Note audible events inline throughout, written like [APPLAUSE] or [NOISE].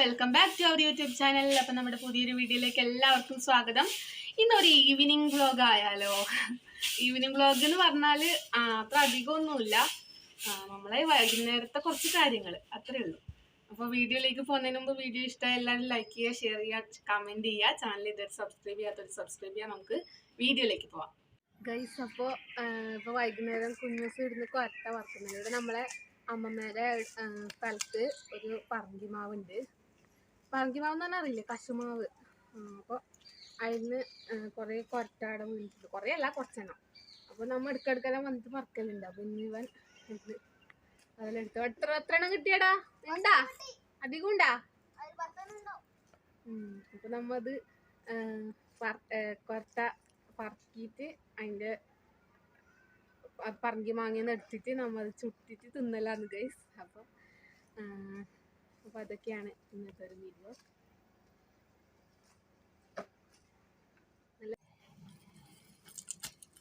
Welcome back to our YouTube channel അപ്പം നമ്മുടെ പുതിയൊരു വീഡിയോയിലേക്ക് എല്ലാവർക്കും സ്വാഗതം. ഇന്നൊരു ഈവനിങ് വ്ലോഗ് ആയാലോ? ഈവനിങ് വ്ലോഗ് എന്ന് പറഞ്ഞാൽ അത്ര അധികമൊന്നുമില്ല. നമ്മളെ വൈകുന്നേരത്തെ കുറച്ച് കാര്യങ്ങൾ അത്രേ ഉള്ളൂ. അപ്പോൾ വീഡിയോയിലേക്ക് പോകുന്നതിന് മുമ്പ് വീഡിയോ ഇഷ്ടമായി എല്ലാവരും ലൈക്ക് ചെയ്യുക ഷെയർ ചെയ്യുക കമന്റ് ചെയ്യുക. ചാനൽ ഇതുവരെ സബ്സ്ക്രൈബ് ചെയ്യാത്തൊരു സബ്സ്ക്രൈബ് ചെയ്യാം. നമുക്ക് വീഡിയോയിലേക്ക് പോവാം. ഗൈസ് അപ്പോൾ ഇപ്പോൾ വൈകുന്നേരം കുഞ്ഞൂസ് ഇരുന്ന് കൊരട്ട വറുക്കുന്നുണ്ട് നമ്മളെ അമ്മമ്മേടെ സ്ഥലത്ത് ഒരു പറങ്കിമാവുണ്ട് പറങ്കിമാവ് എന്ന് പറഞ്ഞാൽ അറിയില്ലേ? കശുമാവ്. അപ്പോൾ അതിന് കുറേ കൊരട്ടാട വീണിട്ടുണ്ട്. കുറേ അല്ല കുറച്ചെണ്ണം. അപ്പോൾ നമ്മൾ ഇടയ്ക്കിടയ്ക്കെല്ലാം വന്നിട്ട് പറക്കലുണ്ട്. അപ്പോൾ ഇനി ഇവൻ അതിലെടുത്ത്. എത്ര എത്ര എണ്ണം കിട്ടിയടാ? ഉണ്ടാ അധികം ഉണ്ടാ? അപ്പൊ നമ്മത് കൊരട്ട പറക്കിയിട്ട് അതിന്റെ പറങ്കി മാങ്ങന്ന് എടുത്തിട്ട് നമ്മ അത് ചുട്ടിട്ട് തിന്നലാന്ന് ഗൈസ് അപ്പൊ ആ, അപ്പൊ അതൊക്കെയാണ് ഇന്നത്തെ ഒരു വീഡിയോ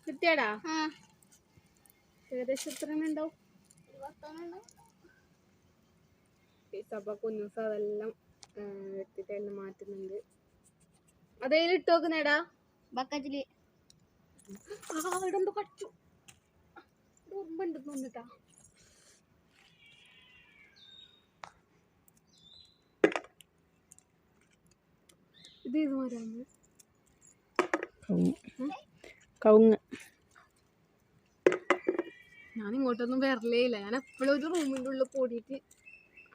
കിട്ടിയാടാ? ഏകദേശം എത്ര ഉണ്ടാവും ഗൈസ് അപ്പൊ കുഞ്ഞൂസ് അതെല്ലാം എടുത്തിട്ട് എല്ലാം മാറ്റുന്നുണ്ട്. അതേലും ഇട്ട് നോക്കുന്നേടാ ബക്കറ്റിൽ. ആ കടിച്ചു. ഉറുമ്പുണ്ട് തോന്നിട്ടാ. ഇത് ഇത് മരാന്ന് കവുങ്ങ്. ഞാൻ ഇങ്ങോട്ടൊന്നും വരലേ ഇല്ല ഞാൻ എപ്പോഴും ഒരു റൂമിന്റെ ഉള്ളിൽ കൂടിയിട്ട്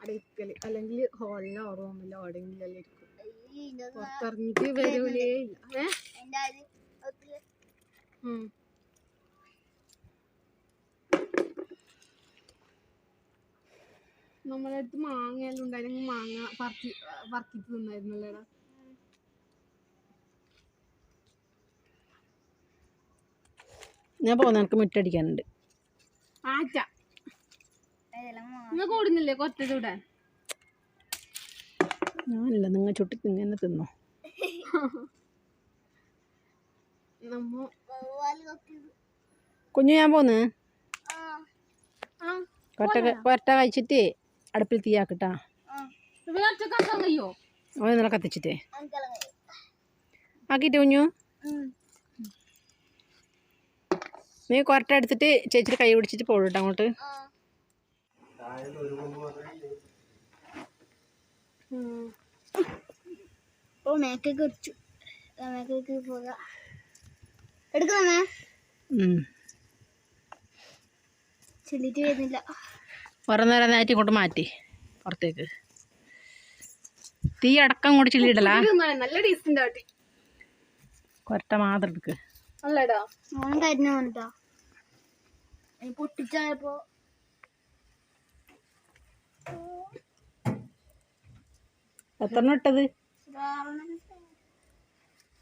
അടയ്ക്കൽ അല്ലെങ്കിൽ ഹോളിലോ റൂമിലോ എവിടെയെങ്കിലും ഇരിക്കും. പുറത്തിറങ്ങിട്ട് വരൂലേ ഇല്ല. ഏ? ഉം. നമ്മളെ അടുത്ത് മാങ്ങയെല്ലാം ഉണ്ടായിരുന്നെങ്കിൽ മാങ്ങ പറക്കി പറക്കിട്ട് തിന്നായിരുന്നല്ലേടാ? ഞാൻ പോകുന്ന എനിക്ക് മുറ്റടിക്കാനുണ്ട്. ആറ്റ. നിങ്ങൾ കൂടുന്നില്ലേ കൊറ്റ ചൂടാൻ ഞാനില്ല നിങ്ങൾ ചുട്ടി തിങ്ങനെ തിന്നോ? കുഞ്ഞു ഞാൻ പോന്ന്? ആ. കൊരട്ട കഴിച്ചിട്ട് അടുപ്പിൽ തീയാക്കിട്ടാ ഓ ഇന്നലെ കത്തിച്ചിട്ടേ. ആക്കിയിട്ട് കുഞ്ഞു? നീ കൊരട്ട എടുത്തിട്ട് ചേച്ചി കൈ പിടിച്ചിട്ട് പോകട്ടോ അങ്ങോട്ട്. ഓ മേക്കൊക്കെ വെച്ചു മേക്കൊക്കെ പോക. എടുക്കുന്നേ ഉം. ചെല്ലിട്ട് വരുന്നില്ല. കുറേ നേരം നേരത്തെ ഇങ്ങോട്ട് മാറ്റി. പുറത്തേക്ക്. തീ അടക്കം കൂടി ചില്ലിടലാ നല്ല ടേസ്റ്റ് കൊരട്ട മാത്രം എടുക്ക് കരിഞ്ഞു പോന്നിട്ടാ പൊട്ടിച്ചായപ്പോ എത്ര ഇട്ടത്?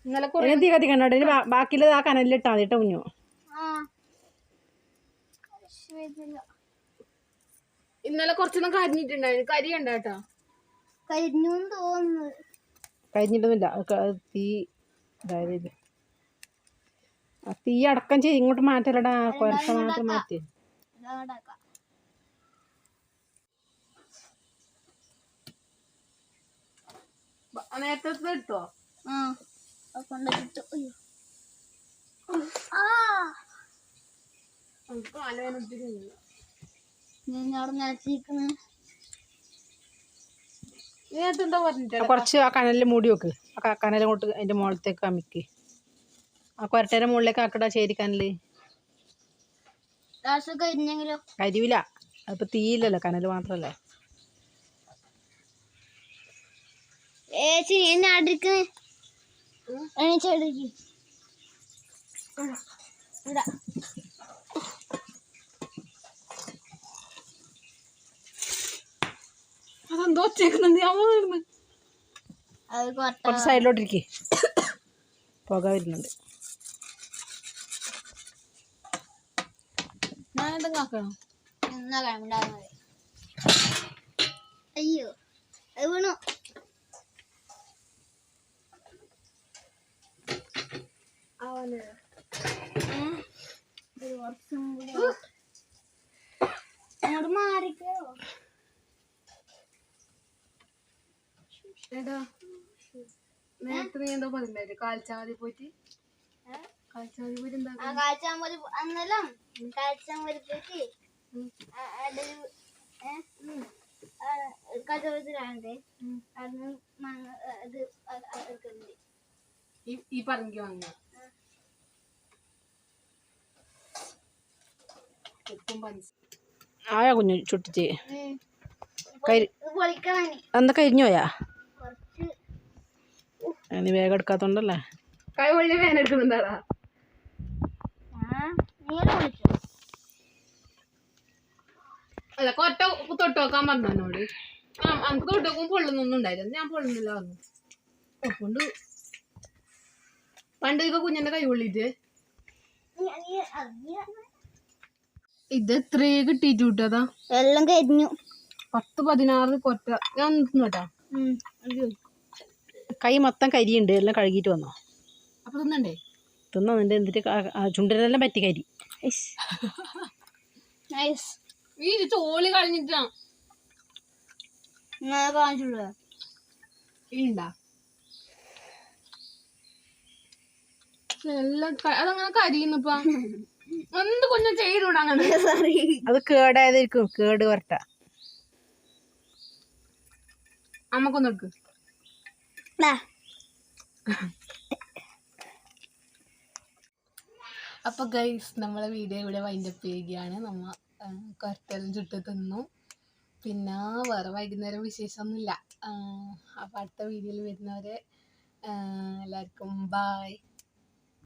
ഇന്നലെ ഇനി തീ കത്തിക്കണ്ട ഇനി ബാക്കിയുള്ളത് ആ കനലിലിട്ടാ മതി കേട്ടോ കുഞ്ഞു. ഇന്നലെ കുറച്ചൊന്നും കരിഞ്ഞിട്ടുണ്ടായിരുന്നു കരി കണ്ട കേട്ടോ? കരിഞ്ഞു തോന്നുന്നു. കരിഞ്ഞിട്ടൊന്നുമില്ല. തീ അതായത് ഇത്. ആ തീ അടക്കം ചെയ്ത് ഇങ്ങോട്ട് മാറ്റലടാ. കുരച്ച മാത്രം മാറ്റി കൊറച്ച് നേരത്തെ ആ കുറച്ച് കനലിൽ മൂടി വെക്ക്. ആ ക- അതിന്റെ കൊണ്ട് മുകളിലത്തേക്ക് അമിക്ക്. ആ കൊരട്ടേന്റെ മുകളിലേക്ക് ആക്കടാ ചേരിക്കാനല്ലേ കരിവില അതിപ്പോ തീയില്ലല്ലോ കനൽ മാത്രല്ലേ. ഏച്ചി എന്നെ അടുക്കുന്നേ എണീച്ചടുക്കി ഇടാ അതെന്തോ കൊട്ട കുറച്ച് സൈഡിലോട്ടിരിക്കേ. പുക വരുന്നുണ്ട്. ഞാൻ എന്തെങ്കിലും ആക്കണോ? എന്നാ കണ്ടാൽ മതി. അയ്യോ അത് വീണു? അങ്ങോട്ട് മാറിക്കോ. ഏതാ നേരത്തെ നീ എന്തോ പറഞ്ഞില്ലേ കാൽച്ചാതി പോയിട്ട്? അന്ന് മങ്ങ ഇത് ഈ പറങ്കി വാങ്ങിയ ഉപ്പും പഞ്ച ആയാ കുഞ്ഞു ചുട്ടിച്ച്. എന്താ കരിഞ്ഞു പോയാ കുറച്ച് നീ വേഗം എടുക്കാത്തോണ്ടല്ലേ? കൈ വഴി വേനെടുക്കുന്നുണ്ടാടാ ആ വിളിച്ചു അല്ല കൊറ്റ തൊട്ട് നോക്കാൻ പറഞ്ഞു എന്നോട്. ആ നമുക്ക് തൊട്ട് നോക്കും പൊള്ളുന്നൊന്നും ഉണ്ടായിരുന്നു ഞാൻ പൊള്ളുന്നില്ല പറഞ്ഞു. കൊണ്ട് പണ്ട് ഇപ്പൊ കുഞ്ഞിന്റെ കൈ കൊള്ളിട്ട്. ഇത് എത്രേ കിട്ടിയിട്ട് വിട്ടതാ എല്ലാം കരിഞ്ഞു. പത്ത് പതിനാറ് കൊറ്റ. ഞാൻ നിന്നു കേട്ടാ. കൈ മൊത്തം കരിയുണ്ട്. എല്ലാം കഴുകിട്ട് വന്നോ? അപ്പൊ തിന്നണ്ടേ? തിന്നോ? നിന്റെ എന്തിട്ട് ചുണ്ടിനെല്ലാം പറ്റി കരി ഈ ഇത് ചോളി കളഞ്ഞിട്ടാ. ഇങ്ങനെ കാണിച്ചുള്ളൂ ഉണ്ടാ എല്ലാം ക- അതങ്ങനെ കരിയുന്നിപ്പാ. എന്ത് കുഞ്ഞു ചെയ്തൂടാ അങ്ങനെ? സോറി [LAUGHS] അത് കേടായതായിരിക്കും. കേട് വരട്ട. അമ്മക്കൊന്ന് എടുക്ക് അപ്പൊ ഗൈസ് നമ്മളെ വീഡിയോ ഇവിടെ വൈൻഡപ്പ് ചെയ്യുകയാണ്. നമ്മ കുറച്ചെല്ലാം ചുട്ട് തിന്നു. പിന്നെ വേറെ വൈകുന്നേരം വിശേഷമൊന്നുമില്ല. അപ്പൊ അടുത്ത വീഡിയോയിൽ വരുന്നവരെ എല്ലാവർക്കും ബായ്